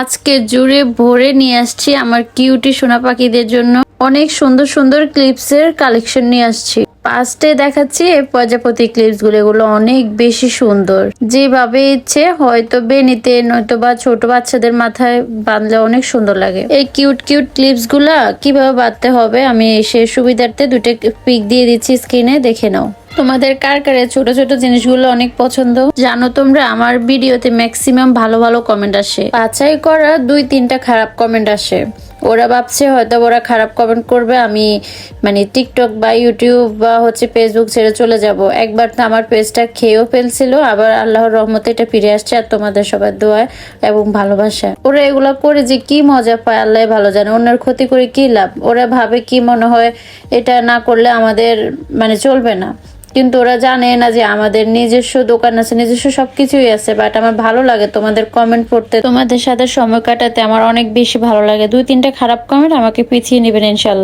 আজকে জুড়ে ভরে নিয়ে আসছি আমার কিউটি সোনা পাখিদের জন্য। অনেক সুন্দর সুন্দর ক্লিপসের কালেকশন নিয়ে আসছি। ফার্স্টে দেখাচ্ছি এই প্রজাপতি ক্লিপসগুলো এগুলো অনেক বেশি সুন্দর। যেভাবে ইচ্ছে, হয়তো বেনিতে নয়তো বা ছোট বাচ্চাদের মাথায় বাঁধলে অনেক সুন্দর লাগে। এই কিউট কিউট ক্লিপসগুলা কীভাবে বাঁধতে হবে, আমি সে সুবিধার্থে দুটো পিক দিয়ে দিচ্ছি স্ক্রিনে, দেখে নাও। তোমাদের কার কার ছোট ছোট জিনিসগুলো অনেক পছন্দ? জানো তোমরা, আমার ভিডিওতে ম্যাক্সিমাম ভালো ভালো কমেন্ট আসে। বাছাই করা দুই তিনটা খারাপ কমেন্ট আসে। ওরা ভাবছে হয়তো ওরা খারাপ কমেন্ট করবে, আমি মানে টিকটক বা ইউটিউব বা হচ্ছে ফেসবুক ছেড়ে চলে যাব। একবার তো আমার পেজটা খেয়েও ফেলছিল, আবার আল্লাহর রহমতে এটা ফিরে আসছে, আর তোমাদের সবার দোয়ায় এবং ভালোবাসা ওরা এগুলা করে যে কি মজা পায়, আল্লাহ ভালো জানে, অন্যের ক্ষতি করে কি লাভ? ওরা ভাবে কি মনে হয়, এটা না করলে আমাদের মানে চলবে না। কিন্তু ওরা জানে না যে আমাদের নিজস্ব দোকান আছে, নিজস্ব সবকিছুই আছে বাট আমার ভালো লাগে তোমাদের কমেন্ট পড়তে। তোমাদের সাথে সময় কাটাতে আমার অনেক বেশি ভালো লাগে। দুই তিনটা খারাপ কমেন্ট আমাকে পিছিয়ে নেবেন ইনশাল্লাহ।